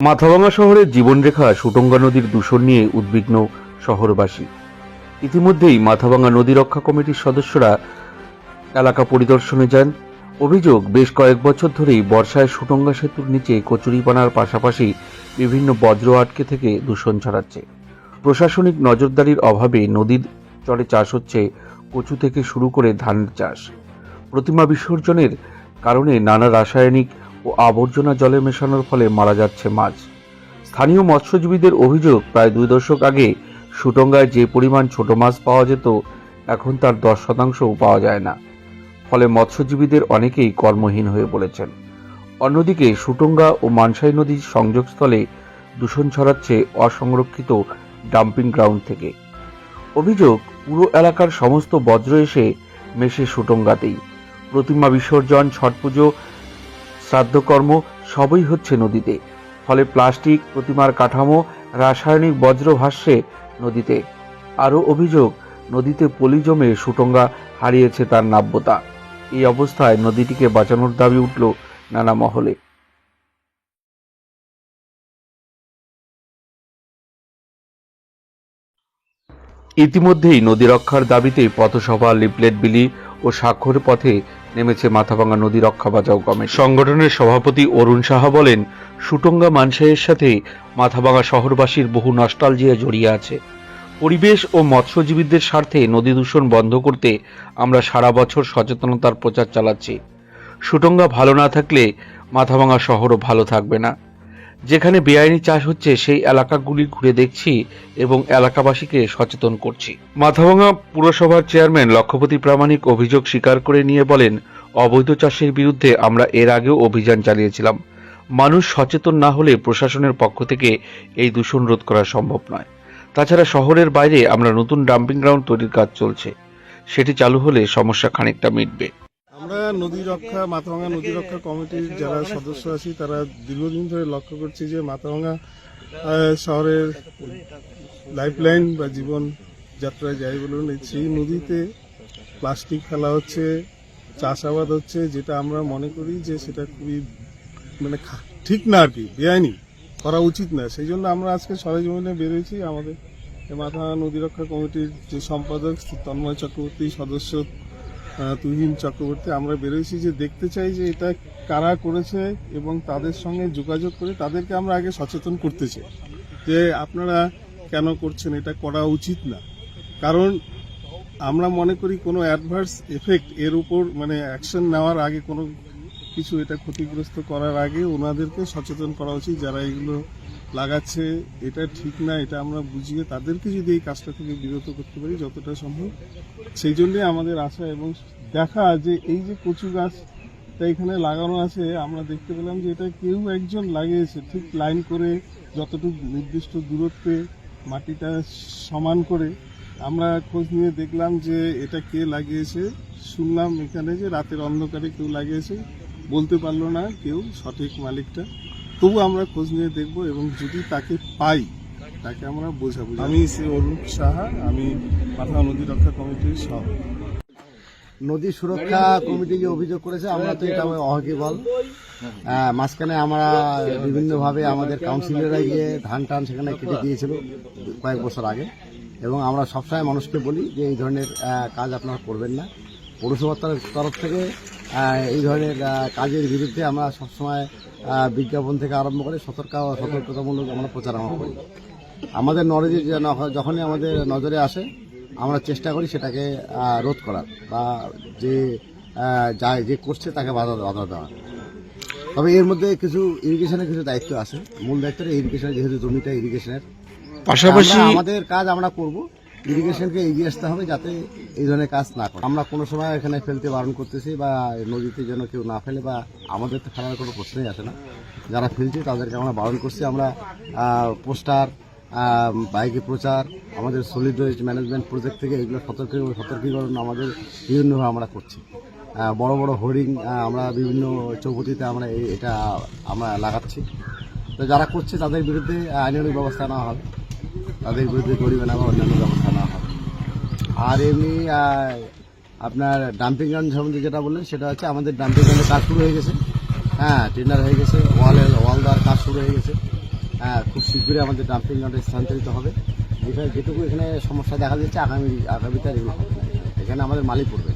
মাথাভাঙা শহরের জীবনরেখা সুটঙ্গা নদীর দূষণ নিয়ে উদ্বিগ্ন শহরবাসী। ইতিমধ্যেই মাথাভাঙা নদী রক্ষা কমিটির সদস্যরা এলাকা পরিদর্শনে যান। অভিযোগ, বেশ কয়েক বছর ধরেই বর্ষায় সুটঙ্গা সেতুর নিচে কচুরিপানার পাশাপাশি বিভিন্ন বজ্র আটকে থেকে দূষণ ছড়াচ্ছে। প্রশাসনিক নজরদারির অভাবে নদীর চরে চাষ হচ্ছে কচু থেকে শুরু করে ধানের চাষ। প্রতিমা বিসর্জনের কারণে নানা রাসায়নিক ও আবর্জনা জলে মেশানোর ফলে মারা যাচ্ছে মাছ। স্থানীয় মৎস্যজীবীদের অভিযোগ, প্রায় দুই দশক আগে সুটঙ্গায় যে পরিমাণ ছোট মাছ পাওয়া যেত, এখন তার দশ শতাংশও পাওয়া যায় না। ফলে মৎস্যজীবীদের অনেকেই কর্মহীন হয়ে পড়েছেন। অন্যদিকে সুটঙ্গা ও মানসাই নদীর সংযোগস্থলে দূষণ ছড়াচ্ছে অসংরক্ষিত ডাম্পিং গ্রাউন্ড থেকে। অভিযোগ, পুরো এলাকার সমস্ত বজ্র এসে মেশে সুটঙ্গাতেই। প্রতিমা বিসর্জন, ছট পুজো শ্রাদ্ধকর্ম সবই হচ্ছে নদীতে। ফলে প্লাস্টিক, প্রতিমার কাঠামো, রাসায়নিক বজ্র ভাসছে নদীতে। আরও অভিযোগ, নদীতে পলি জমে সুটঙ্গা হারিয়েছে তার নাব্যতা। এই অবস্থায় নদীটিকে বাঁচানোর দাবি উঠল নানা মহলে। ইতিমধ্যেই নদী রক্ষার দাবিতে পথসভা লিফলেট বিলি ও স্বাক্ষর পথে নেমেছে মাথাভাঙা নদী রক্ষা বাঁচাও কমিটি। সংগঠনের সভাপতি অরুণ সাহা বলেন, সুটঙ্গা মানসাইয়ের সাথে মাথাভাঙা শহরবাসীর বহু নস্টালজিয়া জড়িয়ে আছে। পরিবেশ ও মৎস্যজীবীদের স্বার্থে নদী দূষণ বন্ধ করতে আমরা সারা বছর সচেতনতার প্রচার চালাচ্ছি। সুটঙ্গা ভালো না থাকলে মাথাভাঙা শহরও ভালো থাকবে না। যেখানে বেআইনি চাষ হচ্ছে, সেই এলাকাগুলি ঘুরে দেখছি এবং এলাকাবাসীকে সচেতন করছি। মাথাভাঙা পুরসভার চেয়ারম্যান লক্ষপতি প্রামাণিক অভিযোগ স্বীকার করে নিয়ে বলেন, অবৈধ চাষের বিরুদ্ধে আমরা এর আগেও অভিযান চালিয়েছিলাম। মানুষ সচেতন না হলে প্রশাসনের পক্ষ থেকে এই দূষণ রোধ করা সম্ভব নয়। তাছাড়া শহরের বাইরে আমরা নতুন ডাম্পিং গ্রাউন্ড তৈরির কাজ চলছে। সেটি চালু হলে সমস্যা খানিকটা মিটবে। আমরা নদী রক্ষা মাথাভাঙা নদী রক্ষা কমিটির যারা সদস্য আছি তারা দীর্ঘদিন ধরে লক্ষ্য করছি যে মাথাভাঙা শহরের লাইফলাইন বা জীবন যাত্রায় যাই বলুন সেই নদীতে প্লাস্টিক ফেলা হচ্ছে চাষাবাদ হচ্ছে যেটা আমরা মনে করি যে সেটা খুবই মানে ঠিক না আর কি বেআইনি করা উচিত না। সেই জন্য আমরা আজকে সরেজমিনে বেরিয়েছি আমাদের মাথাভাঙা নদী রক্ষা কমিটির যে সম্পাদক তন্ময় চক্রবর্তী সদস্য তুহিন চক্রবর্তী, আমরা বেরোয়েছি যে দেখতে চাই যে এটা কারা করেছে এবং তাদের সঙ্গে যোগাযোগ করে তাদেরকে আমরা আগে সচেতন করতে চাই যে আপনারা কেন করছেন, এটা করা উচিত না। কারণ আমরা মনে করি কোনো অ্যাডভার্স এফেক্ট এর উপর মানে অ্যাকশন নেওয়ার আগে কোনো কিছু এটা ক্ষতিগ্রস্ত করার আগে ওনাদেরকে সচেতন করা উচিত যারা এগুলো লাগাচ্ছে, এটা ঠিক না, এটা আমরা বুঝিয়ে তাদেরকে যদি এই কাজটা থেকে বিরত করতে পারি যতটা সম্ভব। সেই জন্যই আমাদের আশা এবং দেখা যে এই যে কচু গাছটা এখানে লাগানো আছে, আমরা দেখতে পেলাম যে এটা কেউ একজন লাগিয়েছে, ঠিক লাইন করে যতটুকু নির্দিষ্ট দূরত্বে মাটিটা সমান করে। আমরা খোঁজ নিয়ে দেখলাম যে এটা কে লাগিয়েছে। শুনলাম এখানে যে রাতের অন্ধকারে কেউ লাগিয়েছে, বলতে পারল না কেউ সঠিক মালিকটা। তবু আমরা খোঁজ নিয়ে দেখব এবং যদি তাকে পাই, তাকে আমরা বোঝাবো। আমি শ্রী অরুণ সাহা, আমি পাঠা নদী রক্ষা কমিটির সভাপতি নদী সুরক্ষা কমিটি যে অভিযোগ করেছে, আমরা তো এটা অহকিবল মাঝখানে আমরা বিভিন্নভাবে আমাদের কাউন্সিলররা গিয়ে ধান টান সেখানে কেটে দিয়েছিল কয়েক বছর আগে। এবং আমরা সবসময় মানুষকে বলি যে এই ধরনের কাজ আপনারা করবেন না। পৌরসভার তরফ- থেকে এই ধরনের কাজের বিরুদ্ধে আমরা সবসময় বিজ্ঞাপন থেকে আরম্ভ করে সতর্ক সতর্কতামূলক আমরা প্রচার আমরা করি। আমাদের নজরে যখনই আমাদের নজরে আসে আমরা চেষ্টা করি সেটাকে রোধ করার বা যে যায় যে করছে তাকে বাধা বাধা দেওয়া। তবে এর মধ্যে কিছু ইরিগেশনের কিছু দায়িত্ব আছে। মূল দায়িত্বটা ইরিগেশনের যেহেতু জমিটা ইরিগেশনের। পাশাপাশি আমাদের কাজ আমরা করব। ইরিগেশনকে এগিয়ে আসতে হবে যাতে এই ধরনের কাজ না করে। আমরা কোনো সময় এখানে ফেলতে বারণ করতেছি বা নদীতে যেন কেউ না ফেলে বা আমাদের তো ফেলার কোনো প্রশ্নই আসে না। যারা ফেলছে তাদেরকে আমরা বারণ করছি। আমরা পোস্টার বাইকে প্রচার, আমাদের সলিড ওয়েস্ট ম্যানেজমেন্ট প্রজেক্ট থেকে এগুলো সতর্ক, সতর্কীকরণ আমাদের বিভিন্নভাবে আমরা করছি। বড় বড় হোর্ডিং আমরা বিভিন্ন চৌপতিতে আমরা এটা আমরা লাগাচ্ছি। তো যারা করছে তাদের বিরুদ্ধে আইনানুগ ব্যবস্থা নেওয়া হবে। তাদের বিরুদ্ধে জরিমানা বা অন্যান্য ব্যবস্থা আর এমনি আপনার ডাম্পিং গ্রাউন্ড সম্বন্ধে যেটা বললেন, সেটা হচ্ছে আমাদের ডাম্পিং গ্রাউন্ডে কাজ শুরু হয়ে গেছে। হ্যাঁ টেন্ডার হয়ে গেছে ওয়ালের ওয়াল দেওয়ার কাজ শুরু হয়ে গেছে। হ্যাঁ খুব শীঘ্রই আমাদের ডাম্পিং গ্রাউন্ডে স্থানান্তরিত হবে। এখানে যেটুকু এখানে সমস্যা দেখা যাচ্ছে আগামী আগামী তারিখ। এখানে আমাদের মালিক পড়বে।